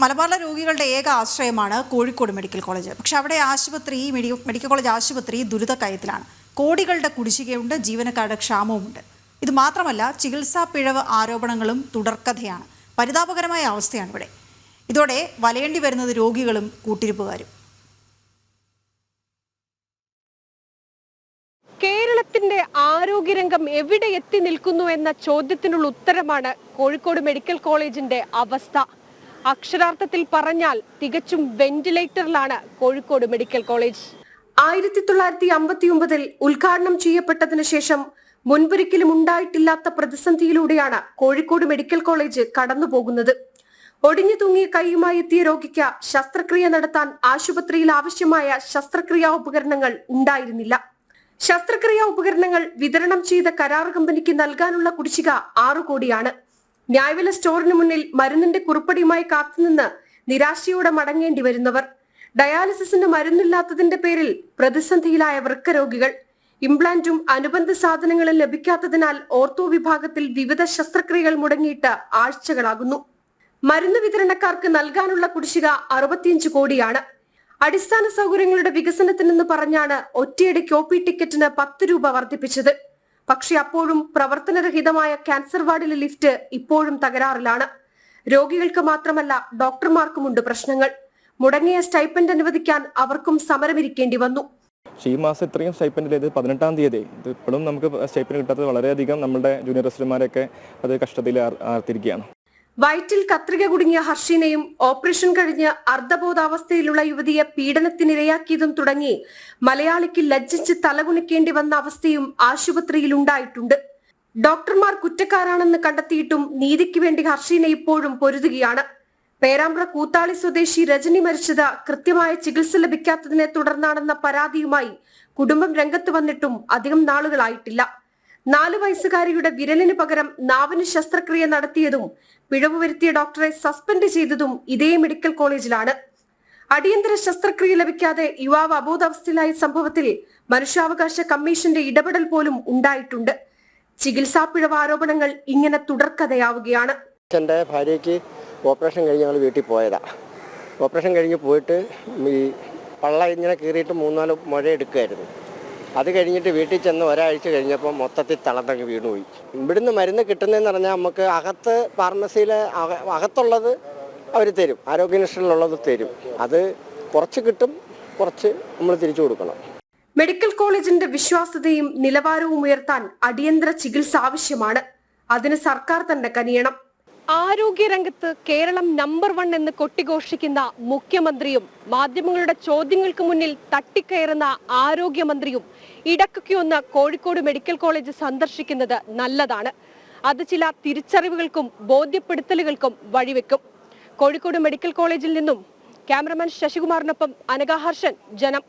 മലബാറിലെ രോഗികളുടെ ഏക ആശ്രയമാണ് കോഴിക്കോട് മെഡിക്കൽ കോളേജ്. പക്ഷേ അവിടെ ആശുപത്രി മെഡി മെഡിക്കൽ കോളേജ് ആശുപത്രി ദുരിതക്കയത്തിലാണ്. കോടികളുടെ കുടിശ്ശികയുണ്ട് ജീവനക്കാരുടെ ക്ഷാമവുമുണ്ട്. ഇത് മാത്രമല്ല ചികിത്സാ പിഴവ് ആരോപണങ്ങളും തുടർക്കഥയാണ്. പരിതാപകരമായ അവസ്ഥയാണ് ഇവിടെ. ഇതോടെ വലയേണ്ടി വരുന്നത് രോഗികളും കൂട്ടിരിപ്പുകാരും. കേരളത്തിന്റെ ആരോഗ്യരംഗം എവിടെ എത്തി നിൽക്കുന്നു എന്ന ചോദ്യത്തിനുള്ള ഉത്തരമാണ് കോഴിക്കോട് മെഡിക്കൽ കോളേജിന്റെ അവസ്ഥ. അക്ഷരാർത്ഥത്തിൽ പറഞ്ഞാൽ തികച്ചും വെന്റിലേറ്ററിലാണ് കോഴിക്കോട് മെഡിക്കൽ കോളേജ്. ആയിരത്തി തൊള്ളായിരത്തി അമ്പത്തി ഒമ്പതിൽ ഉദ്ഘാടനം ചെയ്യപ്പെട്ടതിനു ശേഷം മുൻപൊരിക്കലും ഉണ്ടായിട്ടില്ലാത്ത പ്രതിസന്ധിയിലൂടെയാണ് കോഴിക്കോട് മെഡിക്കൽ കോളേജ് കടന്നുപോകുന്നത്. ഒടിഞ്ഞു തൂങ്ങിയ കൈയുമായി എത്തിയ രോഗിക്ക് ശസ്ത്രക്രിയ നടത്താൻ ആശുപത്രിയിൽ ആവശ്യമായ ശസ്ത്രക്രിയാ ഉപകരണങ്ങൾ ഉണ്ടായിരുന്നില്ല. ശസ്ത്രക്രിയാ ഉപകരണങ്ങൾ വിതരണം ചെയ്ത കരാർ കമ്പനിക്ക് നൽകാനുള്ള കുടിശ്ശിക ആറു കോടിയാണ്. ന്യായവില സ്റ്റോറിന് മുന്നിൽ മരുന്നിന്റെ കുറിപ്പടിയുമായി കാത്തുനിന്ന് നിരാശയോടെ മടങ്ങേണ്ടി വരുന്നവർ. ഡയാലിസിസിന് മരുന്നില്ലാത്തതിന്റെ പേരിൽ പ്രതിസന്ധിയിലായ വൃക്കരോഗികൾ. ഇംപ്ലാന്റും അനുബന്ധ സാധനങ്ങളും ലഭിക്കാത്തതിനാൽ ഓർത്തോ വിഭാഗത്തിൽ വിവിധ ശസ്ത്രക്രിയകൾ മുടങ്ങിയിട്ട് ആഴ്ചകളാകുന്നു. മരുന്ന് വിതരണക്കാർക്ക് നൽകാനുള്ള കുടിശ്ശിക അറുപത്തിയഞ്ച് കോടിയാണ്. അടിസ്ഥാന സൗകര്യങ്ങളുടെ വികസനത്തിനെന്ന് പറഞ്ഞാണ് ഒറ്റയടിക്ക് ഒ പി ടിക്കറ്റിന് പത്ത് രൂപ വർദ്ധിപ്പിച്ചത്. പക്ഷെ അപ്പോഴും പ്രവർത്തനരഹിതമായ ക്യാൻസർ വാർഡിലെ ലിഫ്റ്റ് ഇപ്പോഴും തകരാറിലാണ്. രോഗികൾക്ക് മാത്രമല്ല ഡോക്ടർമാർക്കുമുണ്ട് പ്രശ്നങ്ങൾ. മുടങ്ങിയ സ്റ്റൈപ്പൻഡ് അനുവദിക്കാൻ അവർക്കും സമരമിരിക്കേണ്ടി വന്നു. ഈ മാസം ഇത്രയും സ്റ്റൈപ്പൻഡ് ചെയ്ത് പതിനെട്ടാം തീയതി. ഇത് ഇപ്പോഴും നമുക്ക് സ്റ്റൈപ്പൻഡ് കിട്ടാത്തത് വളരെയധികം നമ്മുടെ ജൂനിയർ റെസിഡന്മാരൊക്കെ അത് കഷ്ടത്തിൽ ആർ- ആർത്തിരിക്കുകയാണ്. വയറ്റിൽ കത്രിക കുടുങ്ങിയ ഹർഷിനെയും ഓപ്പറേഷൻ കഴിഞ്ഞ് അർദ്ധബോധാവസ്ഥയിലുള്ള യുവതിയെ പീഡനത്തിനിരയാക്കിയതും തുടങ്ങി മലയാളിക്ക് ലജ്ജിച്ച് തലകുണിക്കേണ്ടി വന്ന അവസ്ഥയും ആശുപത്രിയിൽ ഉണ്ടായിട്ടുണ്ട്. ഡോക്ടർമാർ കുറ്റക്കാരാണെന്ന് കണ്ടെത്തിയിട്ടും നീതിക്ക് വേണ്ടി ഹർഷീനെ ഇപ്പോഴും പൊരുതുകയാണ്. പേരാമ്പ്ര കൂത്താളി സ്വദേശി രജനി മരിച്ചത് കൃത്യമായ ചികിത്സ ലഭിക്കാത്തതിനെ തുടർന്നാണെന്ന പരാതിയുമായി കുടുംബം രംഗത്ത് വന്നിട്ടും അധികം നാളുകളായിട്ടില്ല. നാലു വയസ്സുകാരിയുടെ വിരലിന് പകരം നാവിന് ശസ്ത്രക്രിയ നടത്തിയതും പിഴവ് വരുത്തിയ ഡോക്ടറെ സസ്പെൻഡ് ചെയ്തതും ഇതേ മെഡിക്കൽ കോളേജിലാണ്. അടിയന്തര ശസ്ത്രക്രിയ ലഭിക്കാതെ യുവാവ് അബോധാവസ്ഥയിലായ സംഭവത്തിൽ മനുഷ്യാവകാശ കമ്മീഷന്റെ ഇടപെടൽ പോലും ഉണ്ടായിട്ടുണ്ട്. ചികിത്സാ പിഴവ് ആരോപണങ്ങൾ ഇങ്ങനെ തുടർക്കഥയാവുകയാണ്. എന്റെ ഭാര്യയ്ക്ക് ഓപ്പറേഷൻ കഴിഞ്ഞ് ഞങ്ങൾ വീട്ടിൽ പോയതാ. ഓപ്പറേഷൻ കഴിഞ്ഞ് പോയിട്ട് ഈ പള്ള ഇങ്ങനെ കീറിയിട്ട് മൂന്നാൽ മഴ എടുക്കുമായിരുന്നു അത് കഴിഞ്ഞിട്ട് വീട്ടിൽ ചെന്ന് ഒരാഴ്ച കഴിഞ്ഞപ്പോൾ മൊത്തത്തിൽ തളർന്നങ്ങ് വീണുപോയി. ഇവിടുന്ന് മരുന്ന് കിട്ടുന്നതെന്ന് പറഞ്ഞാൽ നമുക്ക് അകത്ത് ഫാർമസിയിൽ അകത്തുള്ളത് അവർ തരും. ആരോഗ്യ ആരോഗ്യനിഷ്ഠയിലുള്ളത് തരും. അത് കുറച്ച് കിട്ടും കുറച്ച് നമ്മൾ തിരിച്ചു കൊടുക്കണം. മെഡിക്കൽ കോളേജിന്റെ വിശ്വാസ്യതയും നിലവാരവും ഉയർത്താൻ അടിയന്തര ചികിത്സ ആവശ്യമാണ്. അതിന് സർക്കാർ തന്നെ കനിയണം. ആരോഗ്യരംഗത്ത് കേരളം നമ്പർ വൺ എന്ന് കൊട്ടിഘോഷിക്കുന്ന മുഖ്യമന്ത്രിയും മാധ്യമങ്ങളുടെ ചോദ്യങ്ങൾക്ക് മുന്നിൽ തട്ടിക്കയറുന്ന ആരോഗ്യമന്ത്രിയും ഇടയ്ക്കൊക്കെ ഒന്ന് കോഴിക്കോട് മെഡിക്കൽ കോളേജ് സന്ദർശിക്കുന്നത് നല്ലതാണ്. അത് ചില തിരിച്ചറിവുകൾക്കും ബോധ്യപ്പെടുത്തലുകൾക്കും വഴിവെക്കും. കോഴിക്കോട് മെഡിക്കൽ കോളേജിൽ നിന്നും ക്യാമറമാൻ ശശികുമാറിനൊപ്പം അനഗാഹർഷൻ ജനം.